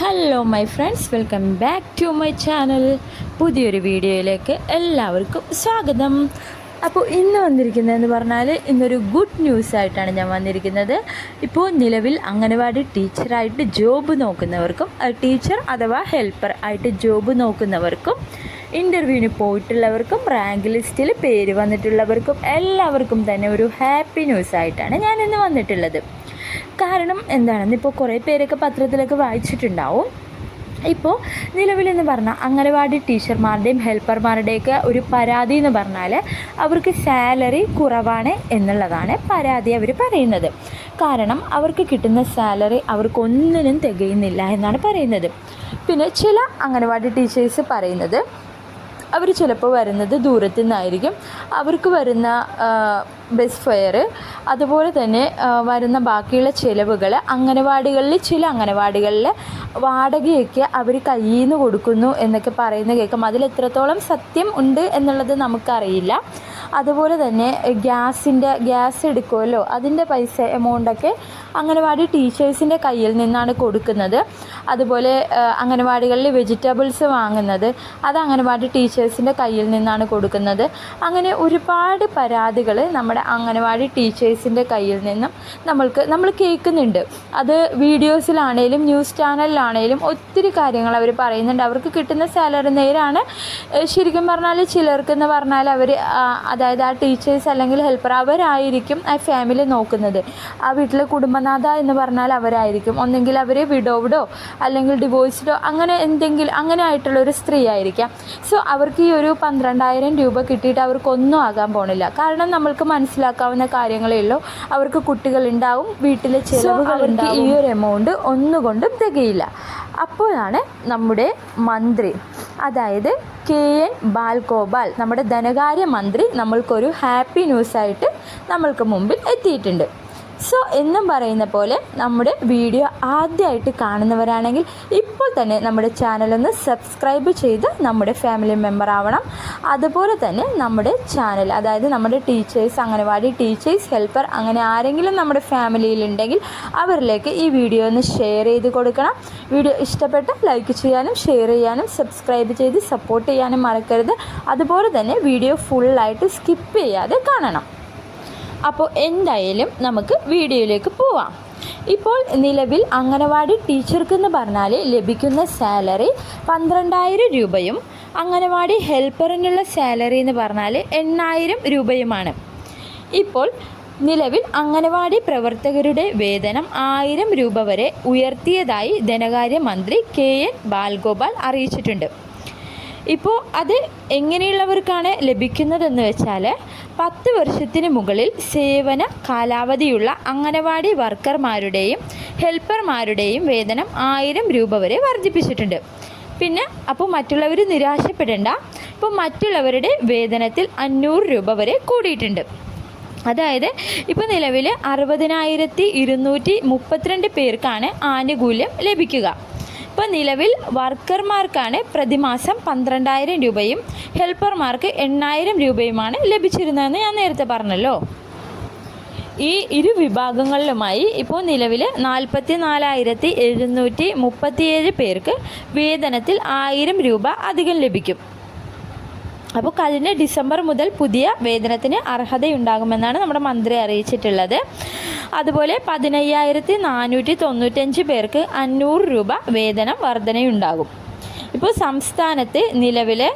Hello my friends welcome back to my channel പുതിയൊരു വീഡിയോയിലേക്ക് എല്ലാവർക്കും സ്വാഗതം. അപ്പോൾ ഇന്ന് വന്നിരിക്കുന്നതെന്ന് പറഞ്ഞാൽ ഇന്നൊരു ഗുഡ് ന്യൂസ് ആയിട്ടാണ് ഞാൻ വന്നിരിക്കുന്നത്. ഇപ്പോൾ നിലവിൽ അംഗനവാടി ടീച്ചറായിട്ട് ജോബ് നോക്കുന്നവർക്കും ടീച്ചർ അഥവാ ഹെൽപ്പർ ആയിട്ട് ജോബ് നോക്കുന്നവർക്കും ഇന്റർവ്യൂവിന് പോയിട്ടുള്ളവർക്കും റാങ്ക് ലിസ്റ്റിൽ പേര് വന്നിട്ടുള്ളവർക്കും എല്ലാവർക്കും തന്നെ ഒരു ഹാപ്പി ന്യൂസ് ആയിട്ടാണ് ഞാൻ ഇന്ന് വന്നിട്ടുള്ളത്. കാരണം എന്താണെന്ന് ഇപ്പോൾ കുറേ പേരൊക്കെ പത്രത്തിലൊക്കെ വായിച്ചിട്ടുണ്ടാവും. ഇപ്പോൾ നിലവിലെന്ന് പറഞ്ഞാൽ അംഗനവാടി ടീച്ചർമാരുടെയും ഹെൽപ്പർമാരുടെയൊക്കെ ഒരു പരാതി എന്ന് പറഞ്ഞാൽ അവർക്ക് സാലറി കുറവാണ് എന്നുള്ളതാണ് പരാതി അവർ പറയുന്നത്. കാരണം അവർക്ക് കിട്ടുന്ന സാലറി അവർക്കൊന്നിനും തികയുന്നില്ല എന്നാണ് പറയുന്നത്. പിന്നെ ചില അംഗനവാടി ടീച്ചേഴ്സ് പറയുന്നത് അവർ ചിലപ്പോൾ വരുന്നത് ദൂരത്തു നിന്നായിരിക്കും. അവർക്ക് വരുന്ന ബസ് ഫെയർ അതുപോലെ തന്നെ വരുന്ന ബാക്കിയുള്ള ചിലവുകൾ അംഗനവാടികളിൽ ചില അംഗനവാടികളിൽ വാടകയൊക്കെ അവർ കയ്യിൽ നിന്ന് കൊടുക്കുന്നു എന്നൊക്കെ പറയുന്നത് കേൾക്കും. അതിൽ എത്രത്തോളം സത്യം ഉണ്ട് എന്നുള്ളത് നമുക്കറിയില്ല. അതുപോലെ തന്നെ ഗ്യാസിന്റെ ഗ്യാസ് എടുക്കുമല്ലോ അതിന്റെ പൈസ എമൗണ്ടൊക്കെ അംഗനവാടി ടീച്ചേഴ്സിന്റെ കയ്യിൽ നിന്നാണ് കൊടുക്കുന്നത്. അതുപോലെ അംഗനവാടികളിൽ വെജിറ്റബിൾസ് വാങ്ങുന്നത് അത് അംഗനവാടി ടീച്ചേഴ്സിന്റെ കയ്യിൽ നിന്നാണ് കൊടുക്കുന്നത്. അങ്ങനെ ഒരുപാട് പരാതികൾ നമ്മുടെ അംഗനവാടി ടീച്ചേഴ്സിന്റെ കയ്യിൽ നിന്നും നമ്മൾക്ക് നമ്മൾ കേൾക്കുന്നുണ്ട്. അത് വീഡിയോസിലാണേലും ന്യൂസ് ചാനലിലാണേലും ഒത്തിരി കാര്യങ്ങൾ അവർ പറയുന്നുണ്ട്. അവർക്ക് കിട്ടുന്ന സാലറി നേരാണ്. ശരിക്കും പറഞ്ഞാൽ ചിലർക്കെന്ന് പറഞ്ഞാൽ അവർ അതായത് ആ ടീച്ചേഴ്സ് അല്ലെങ്കിൽ ഹെൽപ്പർ അവരായിരിക്കും ആ ഫാമിലി നോക്കുന്നത്. ആ വീട്ടിലെ കുടുംബനാഥ എന്ന് പറഞ്ഞാൽ അവരായിരിക്കും. ഒന്നെങ്കിൽ അവർ വിഡോവിഡോ അല്ലെങ്കിൽ ഡിവോഴ്സ്ഡോ അങ്ങനെ എന്തെങ്കിലും അങ്ങനെ ആയിട്ടുള്ള ഒരു സ്ത്രീ ആയിരിക്കാം. സോ അവർക്ക് ഈ ഒരു പന്ത്രണ്ടായിരം രൂപ കിട്ടിയിട്ട് അവർക്കൊന്നും ആകാൻ പോണില്ല. കാരണം നമ്മൾക്ക് മനസ്സിലാക്കാവുന്ന കാര്യങ്ങളേ ഉള്ളൂ. അവർക്ക് കുട്ടികളുണ്ടാവും വീട്ടിലെ ചിലവുകൾ ഈ ഒരു എമൗണ്ട് ഒന്നുകൊണ്ടും തികയില്ല. അപ്പോഴാണ് നമ്മുടെ മന്ത്രി അതായത് കെ എൻ ബാൽഗോപാൽ നമ്മുടെ ധനകാര്യ മന്ത്രി നമ്മൾക്കൊരു ഹാപ്പി ന്യൂസായിട്ട് നമ്മൾക്ക് മുമ്പിൽ എത്തിയിട്ടുണ്ട്. സോ എന്നും പറയുന്ന പോലെ നമ്മുടെ വീഡിയോ ആദ്യമായിട്ട് കാണുന്നവരാണെങ്കിൽ ഇപ്പോൾ തന്നെ നമ്മുടെ ചാനലൊന്ന് സബ്സ്ക്രൈബ് ചെയ്ത് നമ്മുടെ ഫാമിലി മെമ്പർ ആവണം. അതുപോലെ തന്നെ നമ്മുടെ ചാനൽ അതായത് നമ്മുടെ ടീച്ചേഴ്സ് അംഗനവാടി ടീച്ചേഴ്സ് ഹെൽപ്പർ അങ്ങനെ ആരെങ്കിലും നമ്മുടെ ഫാമിലിയിലുണ്ടെങ്കിൽ അവരിലേക്ക് ഈ വീഡിയോ ഒന്ന് ഷെയർ ചെയ്ത് കൊടുക്കണം. വീഡിയോ ഇഷ്ടപ്പെട്ട ലൈക്ക് ചെയ്യാനും ഷെയർ ചെയ്യാനും സബ്സ്ക്രൈബ് ചെയ്ത് സപ്പോർട്ട് ചെയ്യാനും മറക്കരുത്. അതുപോലെ തന്നെ വീഡിയോ ഫുള്ളായിട്ട് സ്കിപ്പ് ചെയ്യാതെ കാണണം. അപ്പോൾ എന്തായാലും നമുക്ക് വീഡിയോയിലേക്ക് പോവാം. ഇപ്പോൾ നിലവിൽ അംഗനവാടി ടീച്ചർക്ക് എന്ന് പറഞ്ഞാൽ ലഭിക്കുന്ന സാലറി പന്ത്രണ്ടായിരം രൂപയും അംഗനവാടി ഹെൽപ്പറിനുള്ള സാലറി എന്ന് പറഞ്ഞാൽ എണ്ണായിരം രൂപയുമാണ്. ഇപ്പോൾ നിലവിൽ അംഗനവാടി പ്രവർത്തകരുടെ വേതനം ആയിരം രൂപ വരെ ഉയർത്തിയതായി ധനകാര്യ മന്ത്രി കെ എൻ ബാൽഗോപാൽ അറിയിച്ചിട്ടുണ്ട്. ഇപ്പോൾ അത് എങ്ങനെയുള്ളവർക്കാണ് ലഭിക്കുന്നതെന്ന് വെച്ചാൽ പത്ത് വർഷത്തിന് മുകളിൽ സേവന കാലാവധിയുള്ള അംഗനവാടി വർക്കർമാരുടെയും ഹെൽപ്പർമാരുടെയും വേതനം ആയിരം രൂപ വരെ വർദ്ധിപ്പിച്ചിട്ടുണ്ട്. പിന്നെ അപ്പോൾ മറ്റുള്ളവർ നിരാശപ്പെടേണ്ട ഇപ്പോൾ മറ്റുള്ളവരുടെ വേതനത്തിൽ അഞ്ഞൂറ് രൂപ വരെ കൂടിയിട്ടുണ്ട്. അതായത് ഇപ്പോൾ നിലവിൽ അറുപതിനായിരത്തി ഇരുന്നൂറ്റി മുപ്പത്തിരണ്ട് പേർക്കാണ് ആനുകൂല്യം ലഭിക്കുക. ഇപ്പോൾ നിലവിൽ വർക്കർമാർക്കാണ് പ്രതിമാസം പന്ത്രണ്ടായിരം രൂപയും ഹെൽപ്പർമാർക്ക് എണ്ണായിരം രൂപയുമാണ് ലഭിച്ചിരുന്നതെന്ന് ഞാൻ നേരത്തെ പറഞ്ഞല്ലോ. ഈ ഇരു വിഭാഗങ്ങളിലുമായി ഇപ്പോൾ നിലവിൽ നാൽപ്പത്തി നാലായിരത്തി എഴുന്നൂറ്റി മുപ്പത്തിയേഴ് പേർക്ക് വേതനത്തിൽ ആയിരം രൂപ അധികം ലഭിക്കും. അപ്പോൾ കഴിഞ്ഞ ഡിസംബർ മുതൽ പുതിയ വേതനത്തിന് അർഹതയുണ്ടാകുമെന്നാണ് നമ്മുടെ മന്ത്രി അറിയിച്ചിട്ടുള്ളത്. അതുപോലെ പതിനയ്യായിരത്തി നാനൂറ്റി തൊണ്ണൂറ്റഞ്ച് പേർക്ക് അഞ്ഞൂറ് രൂപ വേതനം വർധനയുണ്ടാകും. ഇപ്പോൾ സംസ്ഥാനത്ത് നിലവിലെ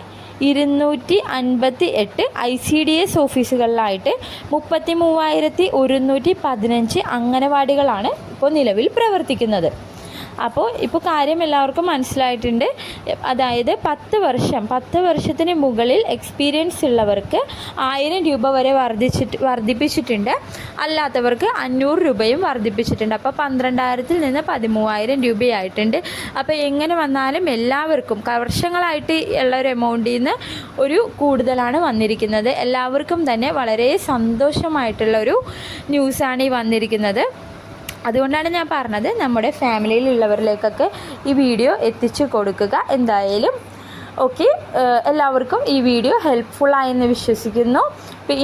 ഇരുന്നൂറ്റി അൻപത്തി എട്ട് ഐ സി ഡി എസ് ഓഫീസുകളിലായിട്ട് മുപ്പത്തി മൂവായിരത്തി ഒരുന്നൂറ്റി പതിനഞ്ച് അംഗനവാടികളാണ് ഇപ്പോൾ നിലവിൽ പ്രവർത്തിക്കുന്നത്. അപ്പോൾ ഇപ്പോൾ കാര്യം എല്ലാവർക്കും മനസ്സിലായിട്ടുണ്ട്. അതായത് പത്ത് വർഷം പത്ത് വർഷത്തിന് മുകളിൽ എക്സ്പീരിയൻസ് ഉള്ളവർക്ക് ആയിരം രൂപ വരെ വർദ്ധിച്ചിട്ട് വർദ്ധിപ്പിച്ചിട്ടുണ്ട്. അല്ലാത്തവർക്ക് അഞ്ഞൂറ് രൂപയും വർദ്ധിപ്പിച്ചിട്ടുണ്ട്. അപ്പോൾ പന്ത്രണ്ടായിരത്തിൽ നിന്ന് പതിമൂവായിരം രൂപയായിട്ടുണ്ട്. അപ്പോൾ എങ്ങനെ വന്നാലും എല്ലാവർക്കും വർഷങ്ങളായിട്ട് ഉള്ള ഒരു എമൗണ്ടിൽ നിന്ന് ഒരു കൂടുതലാണ് വന്നിരിക്കുന്നത്. എല്ലാവർക്കും തന്നെ വളരെ സന്തോഷമായിട്ടുള്ള ഒരു ന്യൂസാണ് ഈ വന്നിരിക്കുന്നത്. അതുകൊണ്ടാണ് ഞാൻ പറഞ്ഞത് നമ്മുടെ ഫാമിലിയിലുള്ളവരിലേക്കൊക്കെ ഈ വീഡിയോ എത്തിച്ചു കൊടുക്കുക എന്തായാലും. ഓക്കെ എല്ലാവർക്കും ഈ വീഡിയോ ഹെൽപ്ഫുള്ളായെന്ന് വിശ്വസിക്കുന്നു.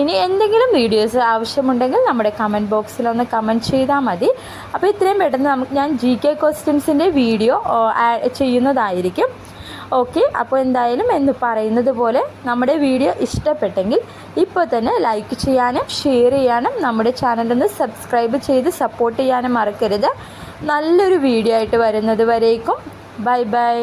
ഇനി എന്തെങ്കിലും വീഡിയോസ് ആവശ്യമുണ്ടെങ്കിൽ നമ്മുടെ കമന്റ് ബോക്സിലൊന്ന് കമന്റ് ചെയ്താൽ മതി. അപ്പോൾ ഇത്രയും പെട്ടെന്ന് നമുക്ക് ഞാൻ ജി കെ വീഡിയോ ചെയ്യുന്നതായിരിക്കും. ഓക്കെ അപ്പോൾ എന്തായാലും എന്ന് പറയുന്നത് പോലെ നമ്മുടെ വീഡിയോ ഇഷ്ടപ്പെട്ടെങ്കിൽ ഇപ്പോൾ തന്നെ ലൈക്ക് ചെയ്യാനും ഷെയർ ചെയ്യാനും നമ്മുടെ ചാനലൊന്ന് സബ്സ്ക്രൈബ് ചെയ്ത് സപ്പോർട്ട് ചെയ്യാനും മറക്കരുത്. നല്ലൊരു വീഡിയോ ആയിട്ട് വരുന്നത് വരേക്കും. Bye bye